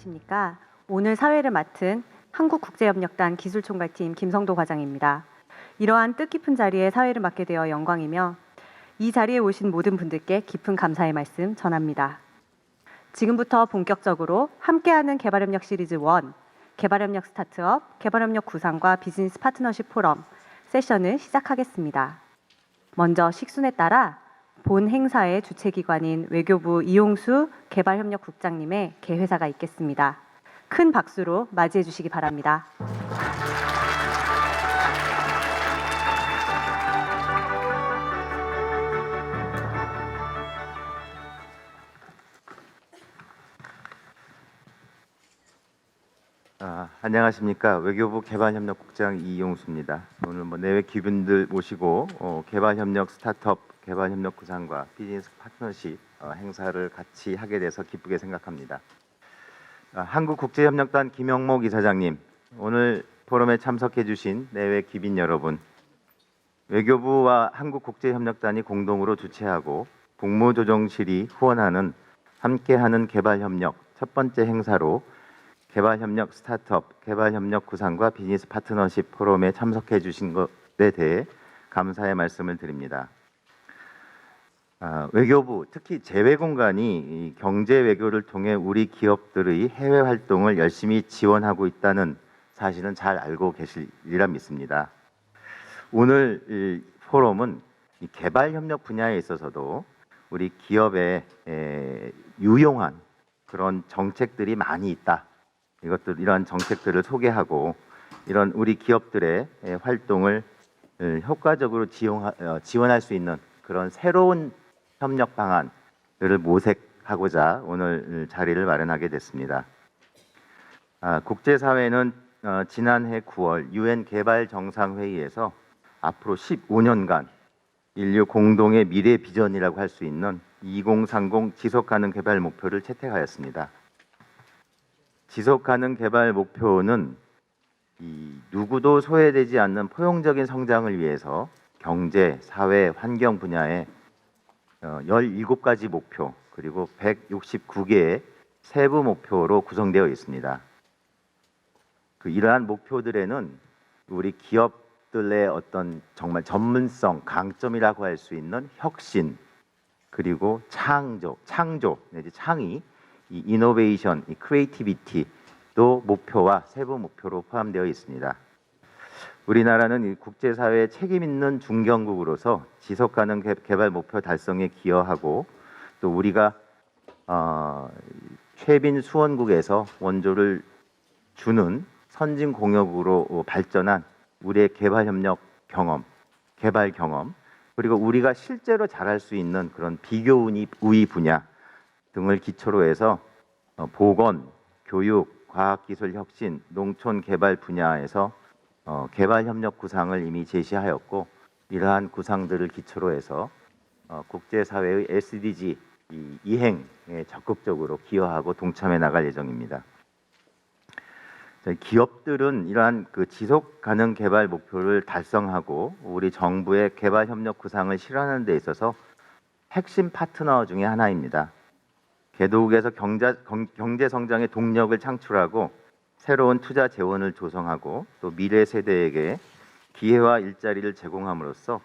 안녕하십니까. 오늘 사회를 맡은 한국국제협력단 기술총괄팀 김성도 과장입니다. 이러한 뜻깊은 자리에 사회를 맡게 되어 영광이며 이 자리에 오신 모든 분들께 깊은 감사의 말씀 전합니다. 지금부터 본격적으로 함께하는 개발협력 시리즈 1 개발협력 스타트업, 개발협력 구상과 비즈니스 파트너십 포럼 세션을 시작하겠습니다. 먼저 식순에 따라 본 행사의 주최기관인 외교부 이용수 개발협력국장님의 개회사가 있겠습니다. 큰 박수로 맞이해 주시기 바랍니다. 아, 안녕하십니까 외교부 개발협력국장 이용수입니다. 오늘 뭐 내외 기분들 모시고 어, 개발협력 스타트업 개발 협력 구상과 비즈니스 파트너십 어, 행사를 같이 하게 돼서 기쁘게 생각합니다. 아, 한국국제협력단 김영목 이사장님 오늘 포럼에 참석해 주신 내외 기빈 여러분 외교부와 한국국제협력단이 공동으로 주최하고 국무조정실이 후원하는 함께하는 개발협력 첫 번째 행사로 개발협력 스타트업, 개발협력 구상과 비즈니스 파트너십 포럼에 참석해 주신 것에 대해 감사의 말씀을 드립니다. 아, 외교부, 특히 재외 공간이 이 경제 외교를 통해 우리 기업들의 해외 활동을 열심히 지원하고 있다는 사실은 잘 알고 계시리라 믿습니다. 오늘 이 포럼은 이 개발 협력 분야에 있어서도 우리 기업에 에, 유용한 그런 정책들이 많이 있다. 이것들 이러한 정책들을 소개하고 이런 우리 기업들의 에, 활동을 에, 효과적으로 어, 지원할 수 있는 그런 새로운 협력 방안들을 모색하고자 오늘 자리를 마련하게 됐습니다. 아, 국제사회는 어, 지난해 9월 유엔 개발 정상회의에서 앞으로 15년간 인류 공동의 미래 비전이라고 할 수 있는 2030 지속 가능 개발 목표를 채택하였습니다. 지속 가능 개발 목표는 이 누구도 소외되지 않는 포용적인 성장을 위해서 경제, 사회, 환경 분야에 어, 17가지 목표 그리고 169개의 세부 목표로 구성되어 있습니다. 그 이러한 목표들에는 우리 기업들의 어떤 정말 전문성, 강점이라고 할 수 있는 혁신 그리고 창조, 창조 내지 창의 이 이노베이션, 이 크리에이티비티도 목표와 세부 목표로 포함되어 있습니다. 우리나라는 이 국제사회에 책임 있는 중견국으로서 지속 가능 개- 개발 목표 달성에 기여하고 또 우리가 어, 최빈 수원국에서 원조를 주는 선진 공역으로 발전한 우리의 개발 협력 경험, 개발 경험 그리고 우리가 실제로 잘할 수 있는 그런 비교 우위 분야 등을 기초로 해서 어, 보건, 교육, 과학기술 혁신, 농촌 개발 분야에서 어, 개발 협력 구상을 이미 제시하였고 이러한 구상들을 기초로 해서 어, 국제사회의 SDG 이 이행에 적극적으로 기여하고 동참해 나갈 예정입니다. 기업들은 이러한 그 지속 가능 개발 목표를 달성하고 우리 정부의 개발 협력 구상을 실현하는 데 있어서 핵심 파트너 중에 하나입니다. 개도국에서 경제, 경- 경제 성장의 동력을 창출하고 새로운 투자 재원을 조성하고 또 미래 세대에게 기회와 일자리를 제공함으로써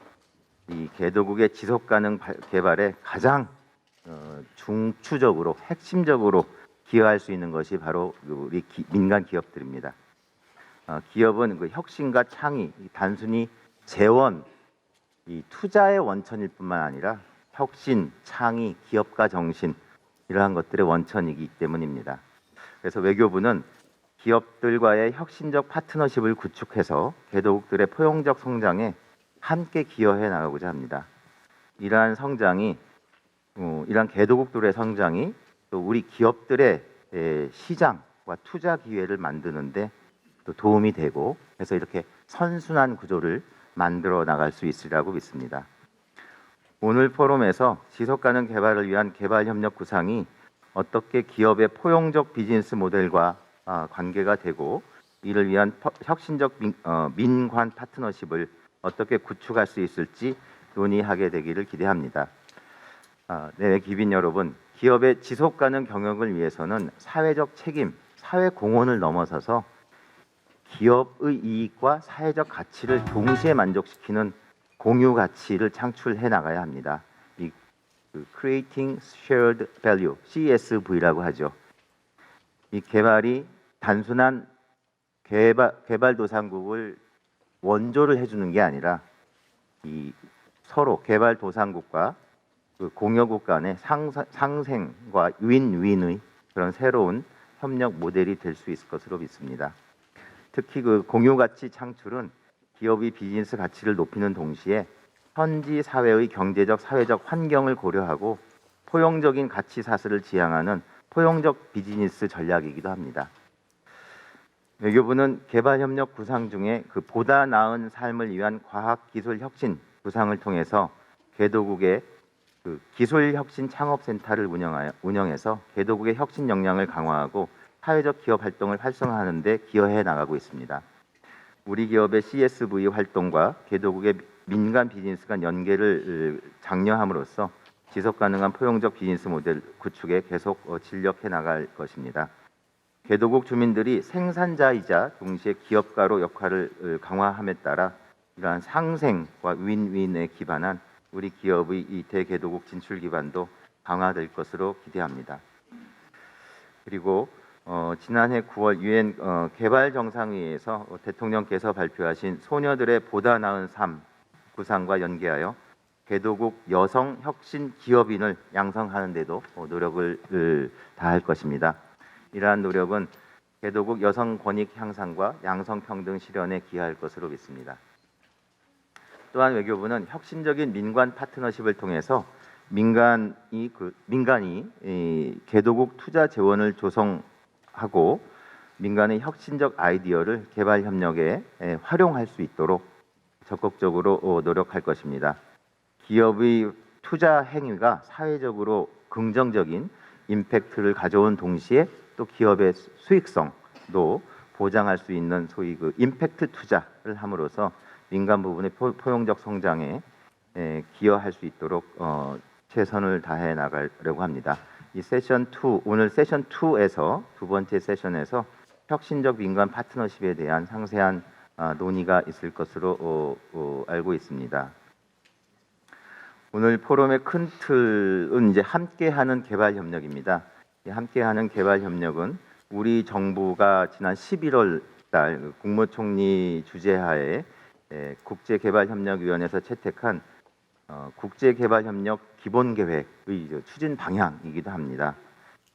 이 개도국의 지속 가능 발- 개발에 가장 어, 중추적으로 핵심적으로 기여할 수 있는 것이 바로 우리 기- 민간 기업들입니다. 어, 기업은 그 혁신과 창의, 이 단순히 재원, 이 투자의 원천일 뿐만 아니라 혁신, 창의, 기업가 정신 이러한 것들의 원천이기 때문입니다. 그래서 외교부는 기업들과의 혁신적 파트너십을 구축해서 개도국들의 포용적 성장에 함께 기여해 나가고자 합니다. 이러한 성장이 어, 이러한 개도국들의 성장이 또 우리 기업들의 에, 시장과 투자 기회를 만드는데 또 도움이 되고 그래서 이렇게 선순환 구조를 만들어 나갈 수 있으리라고 믿습니다. 오늘 포럼에서 지속 가능 개발을 위한 개발 협력 구상이 어떻게 기업의 포용적 비즈니스 모델과 아, 관계가 되고 이를 위한 퍼- 혁신적 민, 어, 민관 파트너십을 어떻게 구축할 수 있을지 논의하게 되기를 기대합니다. 아, 네, 기빈 여러분, 기업의 지속 가능 경영을 위해서는 사회적 책임 사회 공헌을 넘어서서 기업의 이익과 사회적 가치를 동시에 만족시키는 공유 가치를 창출해 나가야 합니다. 이 그 Creating Shared Value (CSV라고 하죠. 이 개발이 단순한 개발 개발도상국을 원조를 해주는 게 아니라 이 서로 개발도상국과 그 공여국 간의 상사, 상생과 윈윈의 그런 새로운 협력 모델이 될 수 있을 것으로 믿습니다. 특히 그 공유 가치 창출은 기업의 비즈니스 가치를 높이는 동시에 현지 사회의 경제적 사회적 환경을 고려하고 포용적인 가치 사슬을 지향하는 포용적 비즈니스 전략이기도 합니다. 외교부는 개발 협력 구상 중에 그 보다 나은 삶을 위한 과학 기술 혁신 구상을 통해서 개도국의 그 기술 혁신 창업 센터를 운영하여 운영해서 개도국의 혁신 역량을 강화하고 사회적 기업 활동을 활성화하는 데 기여해 나가고 있습니다. 우리 기업의 CSV 활동과 개도국의 민간 비즈니스 간 연계를 으, 장려함으로써 지속 가능한 포용적 비즈니스 모델 구축에 계속 어, 진력해 나갈 것입니다. 개도국 주민들이 생산자이자 동시에 기업가로 역할을 으, 강화함에 따라 이러한 상생과 윈윈에 기반한 우리 기업의 이 대개도국 진출 기반도 강화될 것으로 기대합니다. 그리고 어, 지난해 9월 유엔 어, 개발 정상회의에서 어, 대통령께서 발표하신 소녀들의 보다 나은 삶 구상과 연계하여 개도국 여성 혁신 기업인을 양성하는 데도 어, 노력을 으, 다할 것입니다. 이러한 노력은 개도국 여성 권익 향상과 양성 평등 실현에 기여할 것으로 믿습니다. 또한 외교부는 혁신적인 민관 파트너십을 통해서 민간이 그 민간이 이 개도국 투자 재원을 조성하고 민간의 혁신적 아이디어를 개발 협력에 에, 활용할 수 있도록 적극적으로 어, 노력할 것입니다. 기업의 투자 행위가 사회적으로 긍정적인 임팩트를 가져온 동시에 또 기업의 수- 수익성도 보장할 수 있는 소위 그 임팩트 투자를 함으로써 민간 부분의 포, 포용적 성장에 에, 기여할 수 있도록 어, 최선을 다해 나가려고 합니다. 이 세션 2 오늘 세션 2에서 두 번째 세션에서 혁신적 민간 파트너십에 대한 상세한 아, 논의가 있을 것으로 어, 어, 알고 있습니다. 오늘 포럼의 큰 틀은 이제 함께하는 개발 협력입니다. 이 함께하는 개발 협력은 우리 정부가 지난 11월 달그 국무총리 주재하에 에, 국제개발협력위원회에서 채택한 어, 국제개발협력 기본계획의 추진 방향이기도 합니다.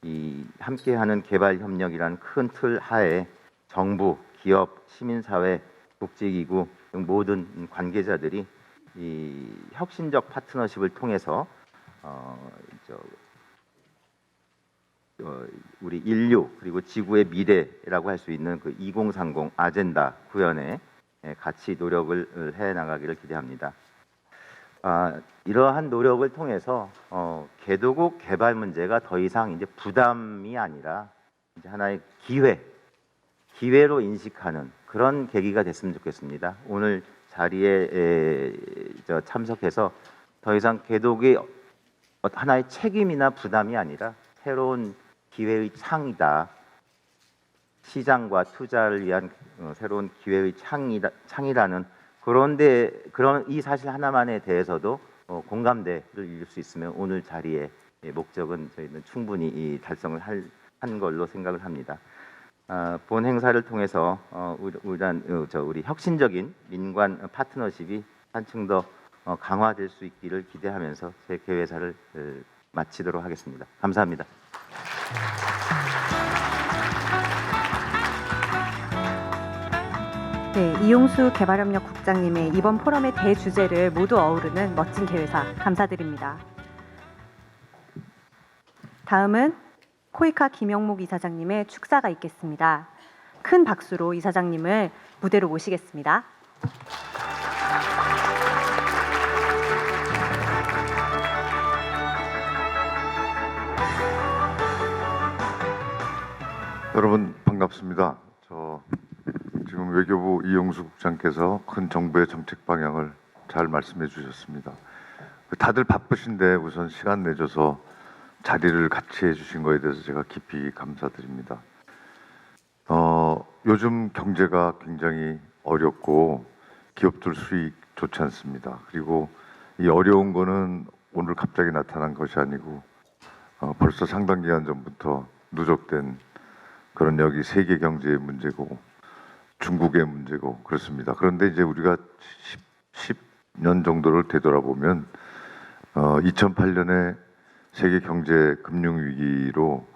이 함께하는 개발협력이란 큰틀 하에 정부, 기업, 시민사회, 국제기구 등 모든 관계자들이 이 혁신적 파트너십을 통해서 어, 우리 인류 그리고 지구의 미래라고 할 수 있는 그 2030 아젠다 구현에 예, 같이 노력을 해 나가기를 기대합니다. 아, 이러한 노력을 통해서 어, 개도국 개발 문제가 더 이상 이제 부담이 아니라 이제 하나의 기회, 기회로 인식하는 그런 계기가 됐으면 좋겠습니다. 오늘 자리에 에, 저 참석해서 더 이상 어- 하나의 책임이나 부담이 아니라 새로운 기회의 창이다. 시장과 투자를 위한 어, 새로운 기회의 창이다, 창이라는 그런데 그런 이 사실 하나만에 대해서도 어, 공감대를 이룰 수 있으면 오늘 자리의 예, 목적은 저희는 충분히 이 달성을 할, 한 걸로 생각을 합니다. 아, 본 행사를 통해서 어, 우리, 혁신적인 민관 파트너십이 한층 더 어, 강화될 수 있기를 기대하면서 제 개회사를 어, 마치도록 하겠습니다. 감사합니다. 네, 이용수 개발협력 국장님의 이번 포럼의 대주제를 모두 어우르는 멋진 개회사 감사드립니다. 다음은 코이카 김영목 이사장님의 축사가 있겠습니다. 큰 박수로 이사장님을 무대로 모시겠습니다. 여러분 반갑습니다. 저 지금 외교부 이용수 국장께서 큰 정부의 정책 방향을 잘 말씀해 주셨습니다. 다들 바쁘신데 우선 시간 내줘서 자리를 같이 해주신 거에 대해서 제가 깊이 감사드립니다. 어, 요즘 경제가 굉장히 어렵고 기업들 수익 좋지 않습니다. 그리고 이 어려운 거는 오늘 갑자기 나타난 것이 아니고 어, 벌써 상당 기간 전부터 누적된 그런 여기 세계 경제의 문제고 중국의 문제고 그렇습니다. 그런데 이제 우리가 10, 10 년 정도를 되돌아보면 어, 2008년에 세계 경제 금융 위기로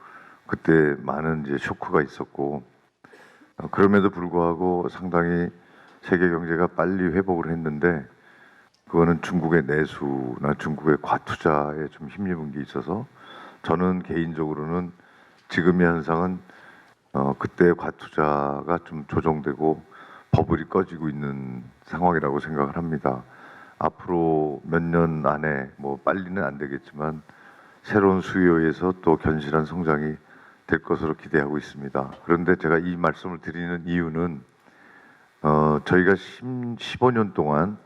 그때 많은 이제 쇼크가 있었고 어, 그럼에도 불구하고 상당히 세계 경제가 빨리 회복을 했는데 그거는 중국의 내수나 중국의 과투자에 좀 힘입은 게 있어서 저는 개인적으로는 지금의 현상은 어, 그때 과투자가 좀 조정되고 버블이 꺼지고 있는 상황이라고 생각을 합니다. 앞으로 몇 년 안에 뭐 빨리는 안 되겠지만 새로운 수요에서 또 견실한 성장이 될 것으로 기대하고 있습니다. 그런데 제가 이 말씀을 드리는 이유는 어, 저희가 10, 15년 동안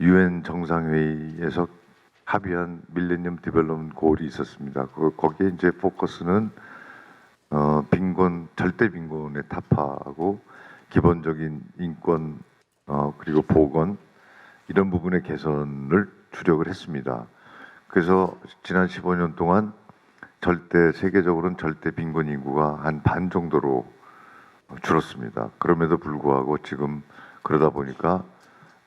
유엔 정상회의에서 합의한 밀레니엄 디벨롭먼 골이 있었습니다. 그 거기에 이제 포커스는 어, 빈곤 절대 빈곤의 타파하고 기본적인 인권 어, 그리고 보건 이런 부분의 개선을 주력을 했습니다. 그래서 지난 15년 동안 절대 세계적으로는 절대 빈곤 인구가 한 반 정도로 줄었습니다. 그럼에도 불구하고 지금 그러다 보니까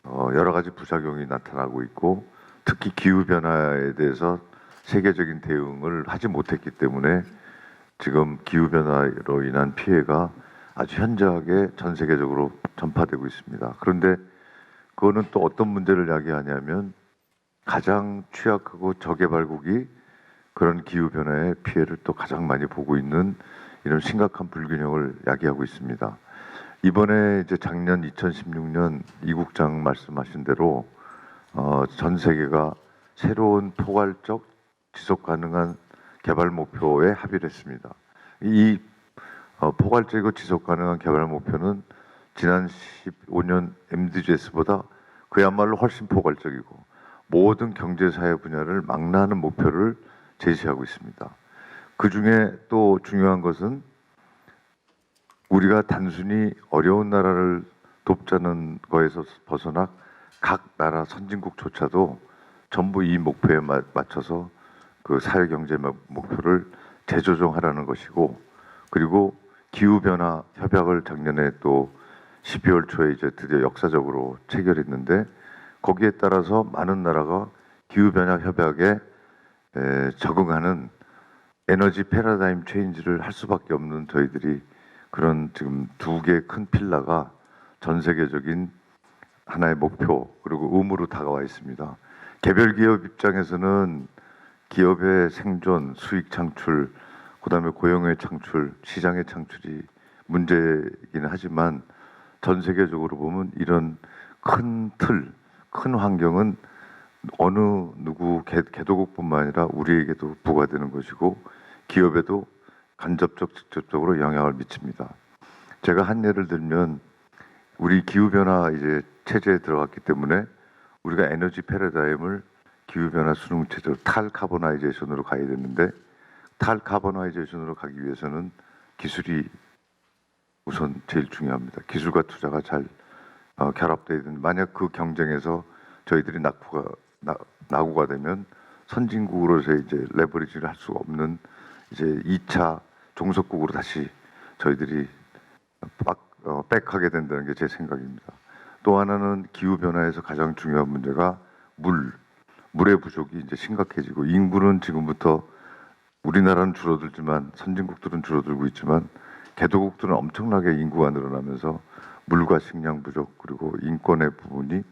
어, 여러 가지 부작용이 나타나고 있고 특히 기후 변화에 대해서 세계적인 대응을 하지 못했기 때문에 지금 기후 변화로 인한 피해가 아주 현저하게 전 세계적으로 전파되고 있습니다. 그런데 그거는 또 어떤 문제를 야기하냐면 가장 취약하고 저개발국이 그런 기후 변화의 피해를 또 가장 많이 보고 있는 이런 심각한 불균형을 야기하고 있습니다. 이번에 이제 작년 2016년 이국장 말씀하신 대로 어, 전 세계가 새로운 포괄적 지속 가능한 개발 목표에 합의를 했습니다. 이 어, 포괄적이고 지속 가능한 개발 목표는 지난 15년 MDGs보다 그야말로 훨씬 포괄적이고 모든 경제 사회 분야를 망라하는 목표를 제시하고 있습니다. 그 중에 또 중요한 것은 우리가 단순히 어려운 나라를 돕자는 거에서 벗어나 각 나라 선진국조차도 전부 이 목표에 마- 맞춰서 그 사회 경제 목표를 재조정하라는 것이고 그리고 기후 변화 협약을 작년에 또 12월 초에 이제 드디어 역사적으로 체결했는데 거기에 따라서 많은 나라가 기후 변화 협약에 에, 적응하는 에너지 패러다임 체인지를 할 수밖에 없는 저희들이 그런 지금 두 개의 큰 필라가 전 세계적인 하나의 목표 그리고 의무로 다가와 있습니다. 개별 기업 입장에서는 기업의 생존, 수익 창출, 그다음에 고용의 창출, 시장의 창출이 문제이기는 하지만 전 세계적으로 보면 이런 큰 틀, 큰 환경은 어느 누구 개, 개도국뿐만 아니라 우리에게도 부과되는 것이고 기업에도 간접적 직접적으로 영향을 미칩니다. 제가 한 예를 들면 우리 기후 변화 이제 체제에 들어갔기 때문에 우리가 에너지 패러다임을 기후 변화 수능 체제로 탈카보나이제이션으로 가야 되는데 탈카보나이제이션으로 가기 위해서는 기술이 우선 제일 중요합니다. 기술과 투자가 잘 어, 결합돼야 되는 만약 그 경쟁에서 저희들이 낙후가 나, 낙후가 되면 선진국으로서 이제 레버리지를 할 수가 없는 이제 2차 종속국으로 다시 저희들이 빡, 어, 백하게 된다는 게 제 생각입니다. 또 하나는 기후 변화에서 가장 중요한 문제가 물, 물의 부족이 이제 심각해지고 인구는 지금부터 우리나라는 줄어들지만 선진국들은 줄어들고 있지만 개도국들은 엄청나게 인구가 늘어나면서 물과 식량 부족 그리고 인권의 부분이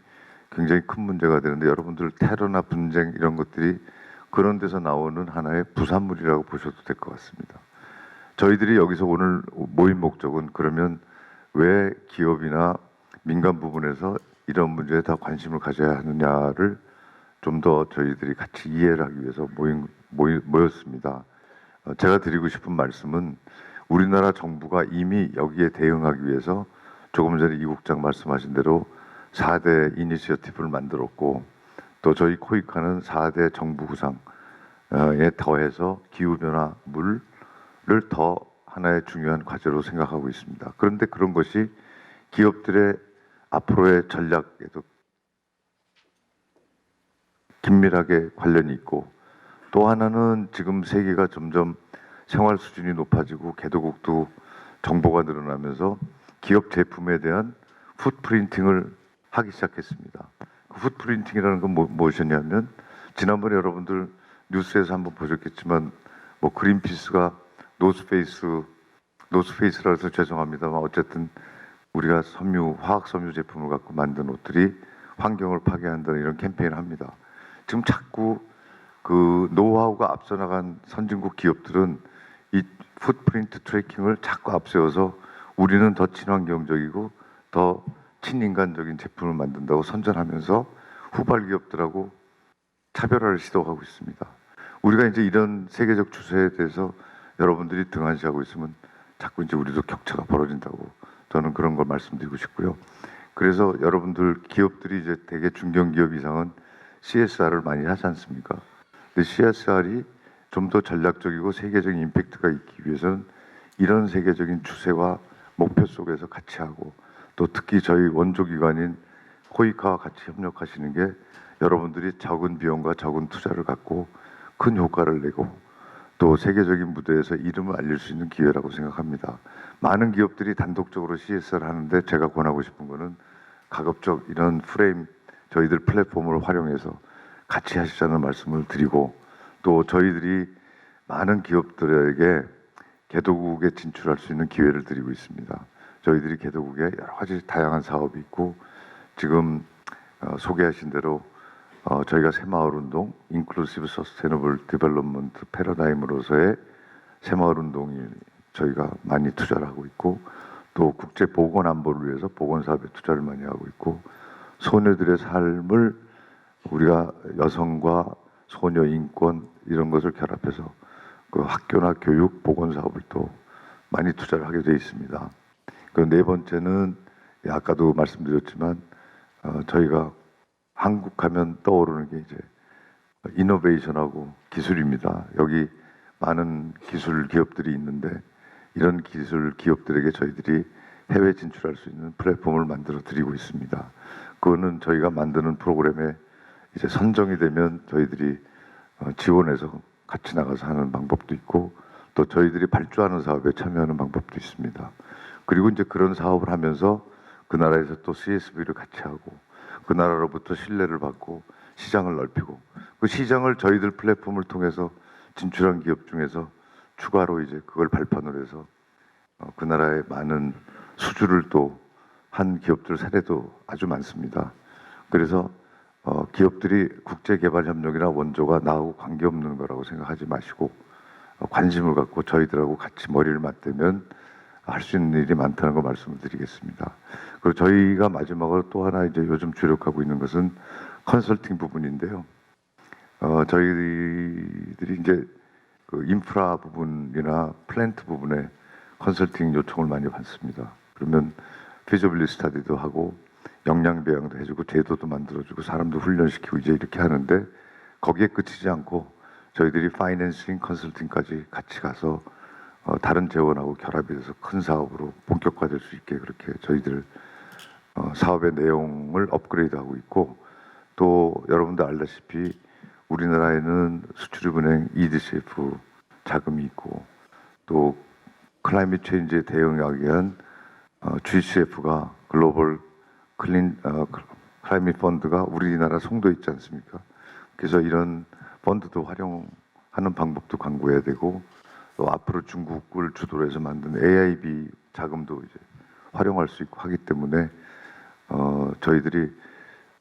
굉장히 큰 문제가 되는데 여러분들 테러나 분쟁 이런 것들이 그런 데서 나오는 하나의 부산물이라고 보셔도 될 것 같습니다. 저희들이 여기서 오늘 모인 목적은 그러면 왜 기업이나 민간 부분에서 이런 문제에 다 관심을 가져야 하느냐를 좀 더 저희들이 같이 이해를 하기 위해서 모인, 모이, 모였습니다. 어, 제가 드리고 싶은 말씀은 우리나라 정부가 이미 여기에 대응하기 위해서 조금 전에 이 국장 말씀하신 대로 4대 이니시어티브를 만들었고 또 저희 코이카는 4대 정부 구상에 더해서 기후변화 물을 더 하나의 중요한 과제로 생각하고 있습니다. 그런데 그런 것이 기업들의 앞으로의 전략에도 긴밀하게 관련이 있고 또 하나는 지금 세계가 점점 생활 수준이 높아지고 개도국도 정보가 늘어나면서 기업 제품에 대한 풋프린팅을 하기 시작했습니다. 그 풋프린팅이라는 건 뭐, 무엇이냐면 지난번에 여러분들 뉴스에서 한번 보셨겠지만 뭐 그린피스가 노스페이스 노스페이스라 해서 죄송합니다만 어쨌든 우리가 섬유 화학 섬유 제품을 갖고 만든 옷들이 환경을 파괴한다는 이런 캠페인을 합니다. 지금 자꾸 그 노하우가 앞서 나간 선진국 기업들은 이 풋프린트 트래킹을 자꾸 앞세워서 우리는 더 친환경적이고 더 친인간적인 제품을 만든다고 선전하면서 후발 기업들하고 차별화를 시도하고 있습니다. 우리가 이제 이런 세계적 추세에 대해서 여러분들이 등한시하고 있으면 자꾸 이제 우리도 격차가 벌어진다고 저는 그런 걸 말씀드리고 싶고요. 그래서 여러분들 기업들이 이제 대개 중견 기업 이상은 CSR을 많이 하지 않습니까? 근데 CSR이 좀 더 전략적이고 세계적인 임팩트가 있기 위해서는 이런 세계적인 추세와 목표 속에서 같이 하고 또 특히 저희 원조 기관인 코이카와 같이 협력하시는 게 여러분들이 적은 비용과 적은 투자를 갖고 큰 효과를 내고 또 세계적인 무대에서 이름을 알릴 수 있는 기회라고 생각합니다. 많은 기업들이 단독적으로 CSR 하는데 제가 권하고 싶은 거는 가급적 이런 프레임 저희들 플랫폼을 활용해서 같이 하시자는 말씀을 드리고 또 저희들이 많은 기업들에게 개도국에 진출할 수 있는 기회를 드리고 있습니다. 저희들이 개도국에 여러 가지 다양한 사업이 있고 지금 어, 소개하신 대로 어, 저희가 새마을 운동, 인클루시브 서스테너블 디벨롭먼트 패러다임으로서의 새마을 운동이 저희가 많이 투자를 하고 있고 또 국제 보건 안보를 위해서 보건 사업에 투자를 많이 하고 있고 소녀들의 삶을 우리가 여성과 소녀 인권 이런 것을 결합해서 그 학교나 교육 보건 사업을 또 많이 투자를 하게 되어 있습니다. 그 네 번째는 예, 아까도 말씀드렸지만 어, 저희가 한국하면 떠오르는 게 이제 이노베이션하고 기술입니다. 여기 많은 기술 기업들이 있는데 이런 기술 기업들에게 저희들이 해외 진출할 수 있는 플랫폼을 만들어 드리고 있습니다. 그거는 저희가 만드는 프로그램에 이제 선정이 되면 저희들이 어, 지원해서 같이 나가서 하는 방법도 있고 또 저희들이 발주하는 사업에 참여하는 방법도 있습니다. 그리고 이제 그런 사업을 하면서 그 나라에서 또 CSV를 같이 하고 그 나라로부터 신뢰를 받고 시장을 넓히고 그 시장을 저희들 플랫폼을 통해서 진출한 기업 중에서 추가로 이제 그걸 발판으로 해서 어, 그 나라의 많은 수주를 또 한 기업들 사례도 아주 많습니다. 그래서 어, 기업들이 국제개발협력이나 원조가 나하고 관계없는 거라고 생각하지 마시고 어, 관심을 갖고 저희들하고 같이 머리를 맞대면 할 수 있는 일이 많다는 거 말씀을 드리겠습니다. 그리고 저희가 마지막으로 또 하나 이제 요즘 주력하고 있는 것은 컨설팅 부분인데요. 어, 저희들이 이제 그 인프라 부분이나 플랜트 부분에 컨설팅 요청을 많이 받습니다. 그러면 피저빌리 스타디도 하고 역량 배양도 해주고 제도도 만들어주고 사람도 훈련시키고 이제 이렇게 하는데 거기에 그치지 않고 저희들이 파이낸싱 컨설팅까지 같이 가서 어, 다른 재원하고 결합이 돼서 큰 사업으로 본격화될 수 있게 그렇게 저희들 어, 사업의 내용을 업그레이드하고 있고 또 여러분들 알다시피 우리나라에는 수출입은행 EDCF 자금이 있고 또 클라이밋 체인지에 대응하기 위한 어, GCF가 글로벌 클린 어, 클라이밋 펀드가 우리나라 송도에 있지 않습니까? 그래서 이런 펀드도 활용하는 방법도 강구해야 되고 또 앞으로 중국을 주도로 해서 만든 AIB 자금도 이제 활용할 수 있고 하기 때문에 어, 저희들이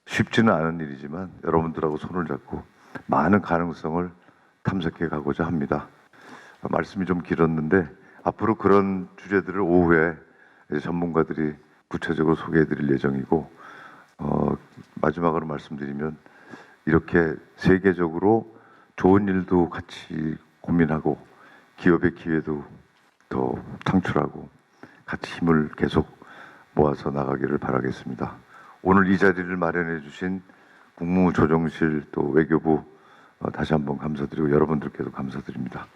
쉽지는 않은 일이지만 여러분들하고 손을 잡고 많은 가능성을 탐색해 가고자 합니다. 어, 말씀이 좀 길었는데 앞으로 그런 주제들을 오후에 전문가들이 구체적으로 소개해 드릴 예정이고 어, 마지막으로 말씀드리면 이렇게 세계적으로 좋은 일도 같이 고민하고 기업의 기회도 더 창출하고 같이 힘을 계속 모아서 나가기를 바라겠습니다. 오늘 이 자리를 마련해 주신 국무조정실 또 외교부 어, 다시 한번 감사드리고 여러분들께도 감사드립니다.